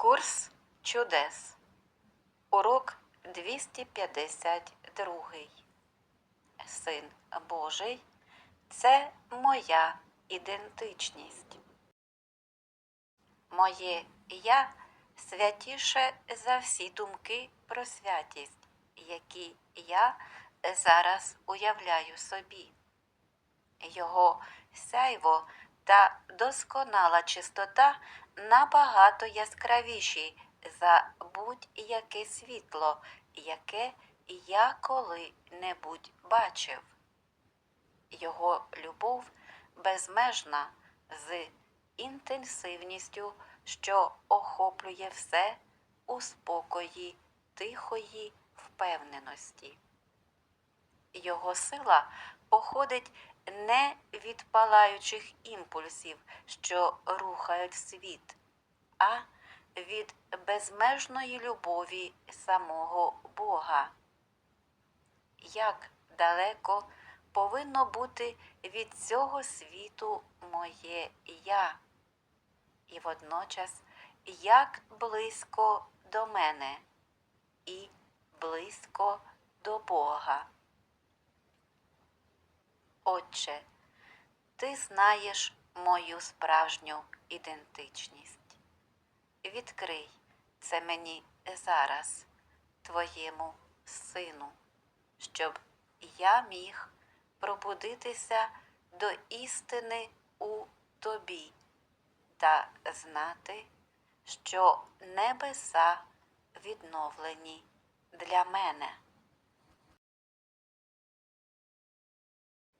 Курс чудес. Урок 252. Син Божий це моя ідентичність. Моє я святіше за всі думки про святість, які я зараз уявляю собі. Його сяйво та досконала чистота набагато яскравіші за будь-яке світло, яке я коли-небудь бачив. Його любов безмежна з інтенсивністю, що охоплює все у спокої тихої впевненості. Його сила походить не від палаючих імпульсів, що рухають світ, а від безмежної любові самого Бога. Як далеко повинно бути від цього світу моє я, і водночас як близько до мене і близько до Бога. Отче, ти знаєш мою справжню ідентичність. Відкрий це мені зараз, твоєму сину, щоб я міг пробудитися до істини у тобі та знати, що небеса відновлені для мене.